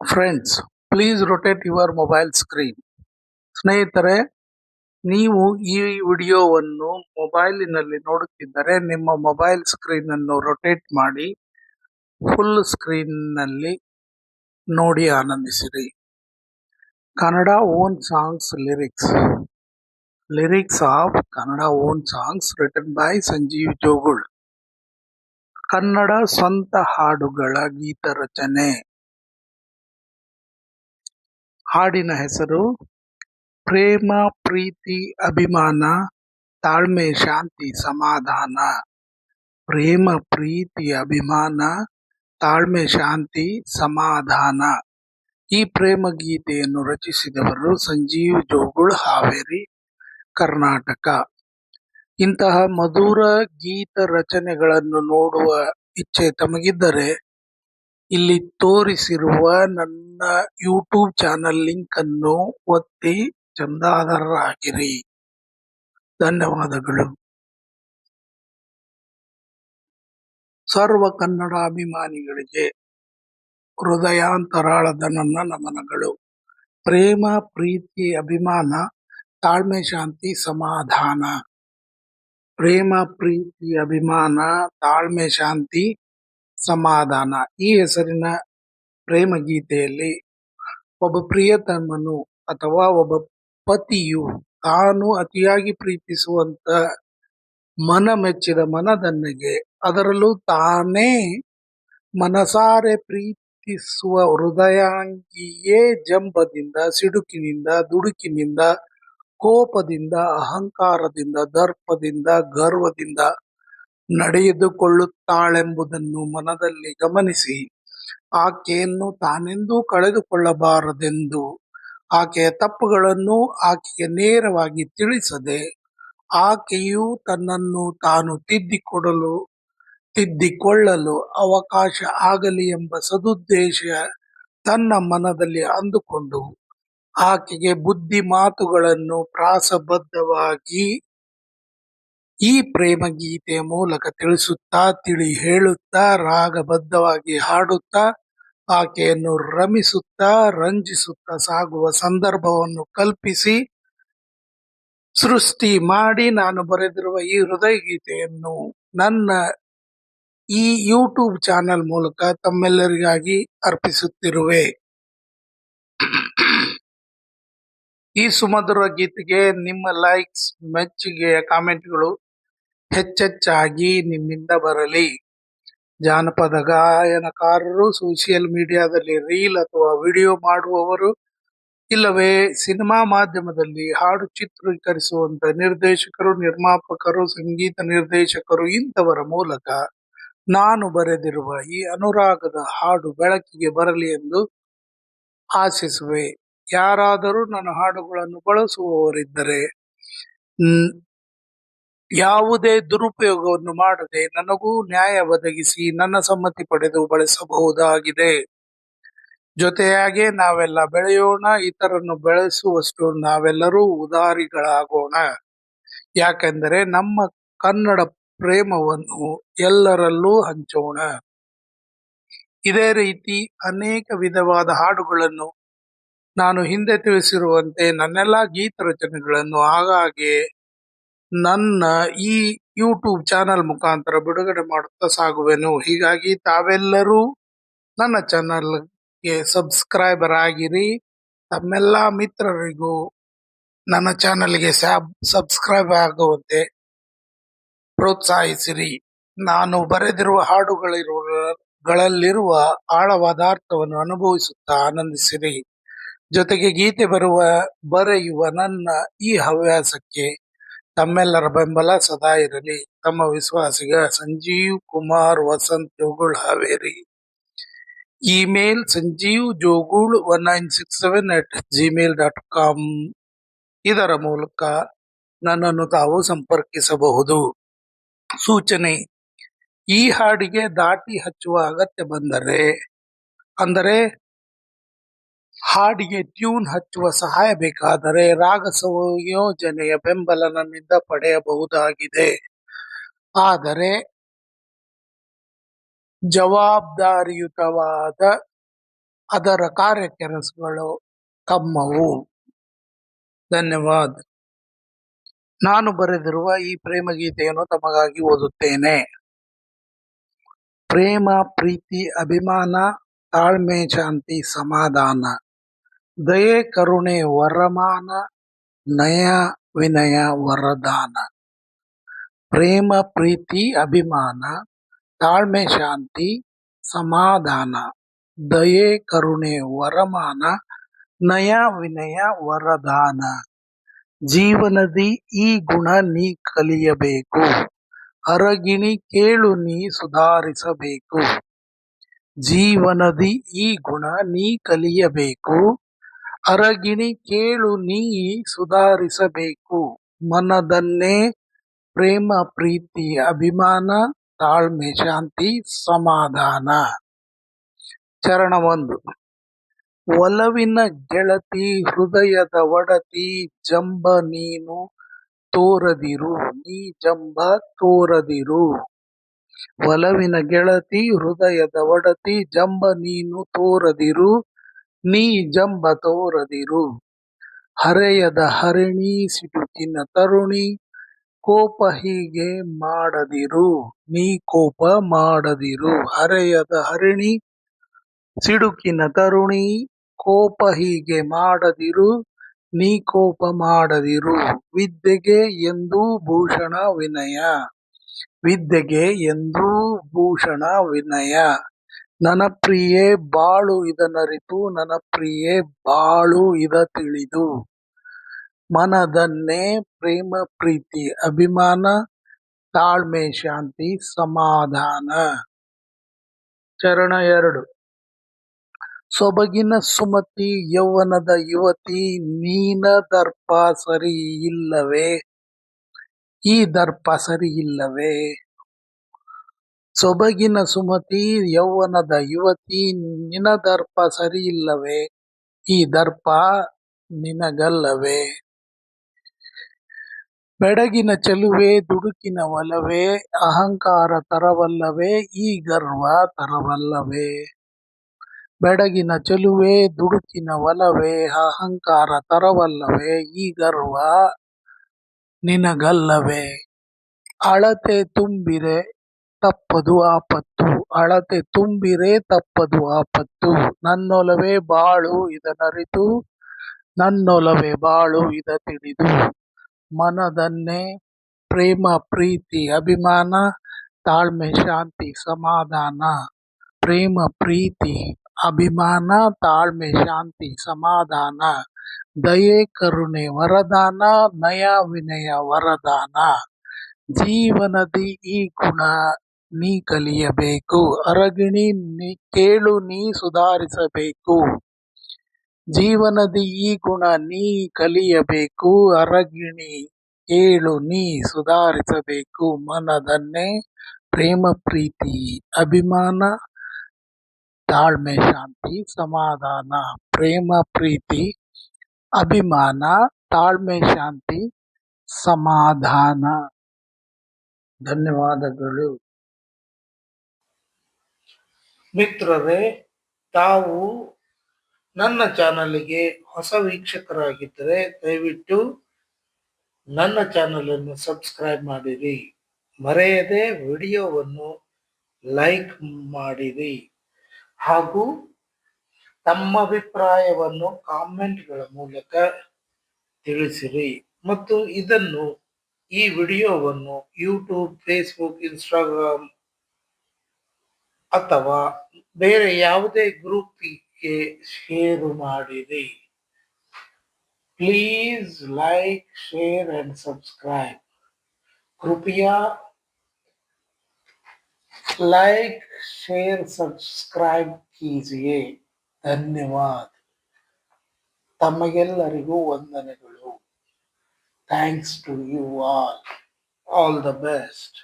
Friends please rotate your mobile screen ಸ್ನೇಹಿತರೆ, ನೀವು ಈ ವಿಡಿಯೋವನ್ನು ಮೊಬೈಲಿನಲ್ಲಿ ನೋಡುತ್ತಿದ್ದರೆ ನಿಮ್ಮ ಮೊಬೈಲ್ ಸ್ಕ್ರೀನ್ ಅನ್ನು ರೊಟೇಟ್ ಮಾಡಿ ಫುಲ್ ಸ್ಕ್ರೀನ್ನಲ್ಲಿ ನೋಡಿ ಆನಂದಿಸಿರಿ. Kannada own songs lyrics lyrics of Kannada own songs written by Sanjeev Jogul. Kannada ಸ್ವಂತ ಹಾಡುಗಳ ಗೀತ ರಚನೆ. ಹಾಡಿನ ಹೆಸರು ಪ್ರೇಮ, ಪ್ರೀತಿ, ಅಭಿಮಾನ, ತಾಳ್ಮೆ, ಶಾಂತಿ, ಸಮಾಧಾನ. ಪ್ರೇಮ, ಪ್ರೀತಿ, ಅಭಿಮಾನ, ತಾಳ್ಮೆ, ಶಾಂತಿ, ಸಮಾಧಾನ. ಈ ಪ್ರೇಮ ಗೀತೆಯನ್ನು ರಚಿಸಿದವರು ಸಂಜೀವ್ ಜೋಗುಳ್ ಹಾವೇರಿ, ಕರ್ನಾಟಕ. ಇಂತಹ ಮಧುರ ಗೀತ ರಚನೆಗಳನ್ನು ನೋಡುವ ಇಚ್ಛೆ ತಮಗಿದ್ದರೆ ಇಲ್ಲಿ ತೋರಿಸಿರುವ ನನ್ನ ಯೂಟ್ಯೂಬ್ ಚಾನಲ್ ಲಿಂಕ್ ಅನ್ನು ಒತ್ತಿ ಚಂದಾದಾರರಾಗಿರಿ. ಧನ್ಯವಾದಗಳು. ಸರ್ವ ಕನ್ನಡ ಅಭಿಮಾನಿಗಳಿಗೆ ಹೃದಯಾಂತರಾಳದ ನನ್ನ ನಮನಗಳು. ಪ್ರೇಮ, ಪ್ರೀತಿ, ಅಭಿಮಾನ, ತಾಳ್ಮೆ, ಶಾಂತಿ, ಸಮಾಧಾನ. ಪ್ರೇಮ, ಪ್ರೀತಿ, ಅಭಿಮಾನ, ತಾಳ್ಮೆ, ಶಾಂತಿ ಸಮಾಧಾನ. ಈ ಹೆಸರಿನ ಪ್ರೇಮ ಗೀತೆಯಲ್ಲಿ ಒಬ್ಬ ಪ್ರಿಯತಮನು ಅಥವಾ ಒಬ್ಬ ಪತಿಯು ತಾನು ಅತಿಯಾಗಿ ಪ್ರೀತಿಸುವಂತ ಮನ ಮೆಚ್ಚಿದ ಮನದನ್ನೆಗೆ ಅದರಲ್ಲೂ ತಾನೇ ಮನಸಾರೆ ಪ್ರೀತಿಸುವ ಹೃದಯಾಂಗಿಯೇ ಜಂಬದಿಂದ, ಸಿಡುಕಿನಿಂದ, ದುಡುಕಿನಿಂದ, ಕೋಪದಿಂದ, ಅಹಂಕಾರದಿಂದ, ದರ್ಪದಿಂದ, ಗರ್ವದಿಂದ ನಡೆದುಕೊಳ್ಳುತ್ತಾಳೆಂಬುದನ್ನು ಮನದಲ್ಲಿ ಗಮನಿಸಿ. ಆಕೆಯನ್ನು ತಾನೆಂದೂ ಕಳೆದುಕೊಳ್ಳಬಾರದೆಂದು. ಆಕೆಯ ತಪ್ಪುಗಳನ್ನು ಆಕೆಗೆ ನೇರವಾಗಿ ತಿಳಿಸದೆ, ಆಕೆಯು ತನ್ನನ್ನು ತಾನು ತಿದ್ದಿಕೊಡಲು, ತಿದ್ದಿಕೊಳ್ಳಲು ಅವಕಾಶ ಆಗಲಿ ಎಂಬ ಸದುದ್ದೇಶ ತನ್ನ ಮನದಲ್ಲಿ ಅಂದುಕೊಂಡು ಆಕೆಗೆ ಬುದ್ಧಿ ಮಾತುಗಳನ್ನು ಪ್ರಾಸಬದ್ಧವಾಗಿ ಈ ಪ್ರೇಮ ಗೀತೆಯ ಮೂಲಕ ತಿಳಿಸುತ್ತಾ, ತಿಳಿ ಹೇಳುತ್ತಾ, ರಾಗಬದ್ಧವಾಗಿ ಹಾಡುತ್ತಾ, ಆಕೆಯನ್ನು ರಮಿಸುತ್ತಾ, ರಂಜಿಸುತ್ತಾ ಸಾಗುವ ಸಂದರ್ಭವನ್ನು ಕಲ್ಪಿಸಿ, ಸೃಷ್ಟಿ ಮಾಡಿ ನಾನು ಬರೆದಿರುವ ಈ ಹೃದಯ ಗೀತೆಯನ್ನು ನನ್ನ ಈ ಯೂಟ್ಯೂಬ್ ಚಾನೆಲ್ ಮೂಲಕ ತಮ್ಮೆಲ್ಲರಿಗಾಗಿ ಅರ್ಪಿಸುತ್ತಿರುವೆ. ಈ ಸುಮಧುರ ಗೀತೆಗೆ ನಿಮ್ಮ ಲೈಕ್ಸ್ ಮೆಚ್ಚುಗೆಯ ಕಾಮೆಂಟ್ಗಳು ಹೆಚ್ಚೆಚ್ಚಾಗಿ ನಿಮ್ಮಿಂದ ಬರಲಿ. ಜಾನಪದ ಗಾಯನಕಾರರು ಸೋಷಿಯಲ್ ಮೀಡಿಯಾದಲ್ಲಿ ರೀಲ್ ಅಥವಾ ವಿಡಿಯೋ ಮಾಡುವವರು, ಇಲ್ಲವೇ ಸಿನಿಮಾ ಮಾಧ್ಯಮದಲ್ಲಿ ಹಾಡು ಚಿತ್ರೀಕರಿಸುವಂತ ನಿರ್ದೇಶಕರು, ನಿರ್ಮಾಪಕರು, ಸಂಗೀತ ನಿರ್ದೇಶಕರು ಇಂಥವರ ಮೂಲಕ ನಾನು ಬರೆದಿರುವ ಈ ಅನುರಾಗದ ಹಾಡು ಬೆಳಕಿಗೆ ಬರಲಿ ಎಂದು ಆಶಿಸುವೆ. ಯಾರಾದರೂ ನನ್ನ ಹಾಡುಗಳನ್ನು ಬಳಸುವವರಿದ್ದರೆ ಯಾವುದೇ ದುರುಪಯೋಗವನ್ನು ಮಾಡದೆ ನನಗೂ ನ್ಯಾಯ ಒದಗಿಸಿ ನನ್ನ ಸಮ್ಮತಿ ಪಡೆದು ಬಳಸಬಹುದಾಗಿದೆ. ಜೊತೆಯಾಗಿ ನಾವೆಲ್ಲ ಬೆಳೆಯೋಣ ಇತರನ್ನು ಬೆಳೆಸುವಷ್ಟು ನಾವೆಲ್ಲರೂ ಉದಾರಿಗಳಾಗೋಣ. ಯಾಕೆಂದರೆ ನಮ್ಮ ಕನ್ನಡ ಪ್ರೇಮವನ್ನು ಎಲ್ಲರಲ್ಲೂ ಹಂಚೋಣ. ಇದೇ ರೀತಿ ಅನೇಕ ವಿಧವಾದ ಹಾಡುಗಳನ್ನು ನಾನು ಹಿಂದೆ ತಿಳಿಸಿರುವಂತೆ ನನ್ನೆಲ್ಲ ಗೀತ ರಚನೆಗಳನ್ನು ಆಗಾಗ್ಗೆ ನನ್ನ ಈ ಯೂಟ್ಯೂಬ್ ಚಾನೆಲ್ ಮುಖಾಂತರ ಬಿಡುಗಡೆ ಮಾಡುತ್ತಾ ಸಾಗುವೆನು. ಹೀಗಾಗಿ ತಾವೆಲ್ಲರೂ ನನ್ನ ಚಾನಲ್ಗೆ ಸಬ್ಸ್ಕ್ರೈಬರ್ ಆಗಿರಿ. ತಮ್ಮೆಲ್ಲ ಮಿತ್ರರಿಗೂ ನನ್ನ ಚಾನಲ್ಗೆ ಸಬ್ಸ್ಕ್ರೈಬ್ ಆಗುವಂತೆ ಪ್ರೋತ್ಸಾಹಿಸಿರಿ. ನಾನು ಬರೆದಿರುವ ಹಾಡುಗಳಿರುವ ಆಳವಾದ ಅರ್ಥವನ್ನು ಅನುಭವಿಸುತ್ತಾ ಆನಂದಿಸಿರಿ. ಜೊತೆಗೆ ಗೀತೆ ಬರುವ, ಬರೆಯುವ ನನ್ನ ಈ ಹವ್ಯಾಸಕ್ಕೆ ತಮ್ಮೆಲ್ಲರ ಬೆಂಬಲ ಸದಾ ಇರಲಿ. ತಮ್ಮ ವಿಶ್ವಾಸಿಗ Sanjeev Kumar Vasant Jogul Haveri. Email Sanjeev Jogul one nine six seven at Gmail dot com ಇದರ ಮೂಲಕ ನನ್ನನ್ನು ತಾವು ಸಂಪರ್ಕಿಸಬಹುದು. ಸೂಚನೆ, ಈ ಹಾಡಿಗೆ ದಾಟಿ ಹಚ್ಚುವ ಅಗತ್ಯ ಬಂದರೆ, ಅಂದರೆ ಹಾಡಿಗೆ ಟ್ಯೂನ್ ಹಚ್ಚುವ ಸಹಾಯ ಬೇಕಾದರೆ ರಾಗ ಸಂಯೋಜನೆಯ ಬೆಂಬಲ ನನ್ನಿಂದ ಪಡೆಯಬಹುದಾಗಿದೆ. ಆದರೆ ಜವಾಬ್ದಾರಿಯುತವಾದ ಅದರ ಕಾರ್ಯಕೆಲಸಗಳು ತಮ್ಮವು. ಧನ್ಯವಾದ. ನಾನು ಬರೆದಿರುವ ಈ ಪ್ರೇಮಗೀತೆಯನ್ನು ತಮಗಾಗಿ ಓದುತ್ತೇನೆ. ಪ್ರೇಮ, ಪ್ರೀತಿ, ಅಭಿಮಾನ, ತಾಳ್ಮೆ, ಶಾಂತಿ, ಸಮಾಧಾನ. ದಯೆ, ಕರುಣೆ, ವರಮಾನ, ನಯ, ವಿನಯ, ವರದಾನ. ಪ್ರೇಮ, ಪ್ರೀತಿ, ಅಭಿಮಾನ, ತಾಳ್ಮೆ, ಶಾಂತಿ, ಸಮಾಧಾನ. ದಯೆ, ಕರುಣೆ, ವರಮಾನ, ನಯ, ವಿನಯ, ವರದಾನ. ಜೀವನದಿ, ಈ ಗುಣ ನೀ ಕಲಿಯಬೇಕು. ಅರಗಿಣಿ, ಕೇಳು ನೀ ಸುಧಾರಿಸಬೇಕು. ಜೀವನದಿ, ಈ ಗುಣ ನೀ ಕಲಿಯಬೇಕು. ಅರಗಿಣಿ ಕೇಳು ನೀ ಸುಧಾರಿಸಬೇಕು. ಮನದನ್ನೇ ಪ್ರೇಮ, ಪ್ರೀತಿ, ಅಭಿಮಾನ, ತಾಳ್ಮೆ, ಶಾಂತಿ, ಸಮಾಧಾನ. ಚರಣ ಒಂದು. ಒಲವಿನ ಗೆಳತಿ, ಹೃದಯದ ಒಡತಿ, ಜಂಬ ನೀನು ತೋರದಿರು, ನೀ ಜಂಬ ತೋರದಿರು. ಒಲವಿನ ಗೆಳತಿ, ಹೃದಯದ ಒಡತಿ, ಜಂಬ ನೀನು ತೋರದಿರು ನೀ ಜಂಬ ತೋರದಿರು ಹರೆಯದ ಹರಿಣಿ ಸಿಟುಕಿನ ತರುಣಿ, ಕೋಪ ಹೀಗೆ ಮಾಡದಿರು. ನೀ ಕೋಪ ಮಾಡದಿರು. ಹರೆಯದ ಹರಿಣಿ ಸಿಡುಕಿನ ತರುಣಿ, ಕೋಪ ಹೀಗೆ ಮಾಡದಿರು. ನೀ ಕೋಪ ಮಾಡದಿರು. ವಿದ್ಯೆಗೆ ಎಂದೂ ಭೂಷಣ ವಿನಯ. ವಿದ್ಯೆಗೆ ಎಂದೂ ಭೂಷಣ ವಿನಯ. ನನ್ನ ಪ್ರಿಯೆ ಬಾಳು ಇದನರಿತು ನನ್ನ ಪ್ರಿಯೆ ಬಾಳು ಇದ ತಿಳಿದು. ಮನದನ್ನೇ ಪ್ರೇಮ, ಪ್ರೀತಿ, ಅಭಿಮಾನ, ತಾಳ್ಮೆ, ಶಾಂತಿ, ಸಮಾಧಾನ. ಚರಣ ಎರಡು. ಸೊಬಗಿನ ಸುಮತಿ, ಯೌವನದ ಯುವತಿ, ನೀನ ದರ್ಪ ಸರಿ ಇಲ್ಲವೇ? ಈ ದರ್ಪ ಸರಿ ಇಲ್ಲವೇ? ಸೊಬಗಿನ ಸುಮತಿ, ಯೌವನದ ಯುವತಿ ನಿನ ದರ್ಪ ಸರಿ ಇಲ್ಲವೇ ಈ ದರ್ಪ ನಿನಗಲ್ಲವೇ? ಬೆಡಗಿನ ಚೆಲುವೆ, ದುಡುಕಿನ ಒಲವೇ, ಅಹಂಕಾರ ತರವಲ್ಲವೇ, ಈ ಗರ್ವ ತರವಲ್ಲವೇ? ಬೆಡಗಿನ ಚೆಲುವೆ, ದುಡುಕಿನ ಒಲವೇ, ಅಹಂಕಾರ ತರವಲ್ಲವೇ, ಈ ಗರ್ವ ನಿನಗಲ್ಲವೇ? ಅಳತೆ ತುಂಬಿರೆ ತಪ್ಪದು ಆಪತ್ತು, ಅಳತೆ ತುಂಬಿರೆ ತಪ್ಪದು ಆಪತ್ತು. ನನ್ನೊಲವೇ ಬಾಳು ಇದನರಿತು ನನ್ನೊಲವೇ ಬಾಳು, ಇದ ತಿಳಿದು. ಮನದನ್ನೇ ಪ್ರೇಮ, ಪ್ರೀತಿ, ಅಭಿಮಾನ, ತಾಳ್ಮೆ, ಶಾಂತಿ, ಸಮಾಧಾನ. ಪ್ರೇಮ, ಪ್ರೀತಿ, ಅಭಿಮಾನ, ತಾಳ್ಮೆ, ಶಾಂತಿ, ಸಮಾಧಾನ. ದಯೆ, ಕರುಣೆ, ವರದಾನ, ನಯ ವಿನಯ, ವರದಾನ. ಜೀವನದಿ ಈ ಗುಣ ನೀ ಕಲಿಯಬೇಕು, ಅರಗಿಣಿ ನೀ ಕೇಳು ನೀ ಸುಧಾರಿಸಬೇಕು. ಜೀವನದಿ ಈ ಗುಣ ನೀ ಕಲಿಯಬೇಕು, ಅರಗಿಣಿ ಕೇಳು ನೀ ಸುಧಾರಿಸಬೇಕು. ಮನದನ್ನೇ ಪ್ರೇಮ, ಪ್ರೀತಿ, ಅಭಿಮಾನ, ತಾಳ್ಮೆ, ಶಾಂತಿ, ಸಮಾಧಾನ, ಪ್ರೇಮ, ಪ್ರೀತಿ, ಅಭಿಮಾನ, ತಾಳ್ಮೆ, ಶಾಂತಿ, ಸಮಾಧಾನ. ಧನ್ಯವಾದಗಳು. ಮಿತ್ರರೇ, ತಾವು ನನ್ನ ಚಾನಲ್ಗೆ ಹೊಸ ವೀಕ್ಷಕರಾಗಿದ್ದರೆ ದಯವಿಟ್ಟು ನನ್ನ ಚಾನಲನ್ನು ಸಬ್ಸ್ಕ್ರೈಬ್ ಮಾಡಿರಿ. ಮರೆಯದೆ ವಿಡಿಯೋವನ್ನು ಲೈಕ್ ಮಾಡಿರಿ. ಹಾಗೂ ತಮ್ಮ ಅಭಿಪ್ರಾಯವನ್ನು ಕಾಮೆಂಟ್ಗಳ ಮೂಲಕ ತಿಳಿಸಿರಿ. ಮತ್ತು ಇದನ್ನು ಈ ವಿಡಿಯೋವನ್ನು ಯೂಟ್ಯೂಬ್, ಫೇಸ್ಬುಕ್, ಇನ್ಸ್ಟಾಗ್ರಾಮ್ ಅಥವಾ ಬೇರೆ ಯಾವುದೇ ಗ್ರೂಪಿಗೆ ಶೇರ್ ಮಾಡಿರಿ. Please like share and subscribe ಕೃಪಯಾ like share subscribe कीजिए ಧನ್ಯವಾದ. ತಮಗೆಲ್ಲರಿಗೂ ವಂದನೆಗಳು. Thanks to you all all the best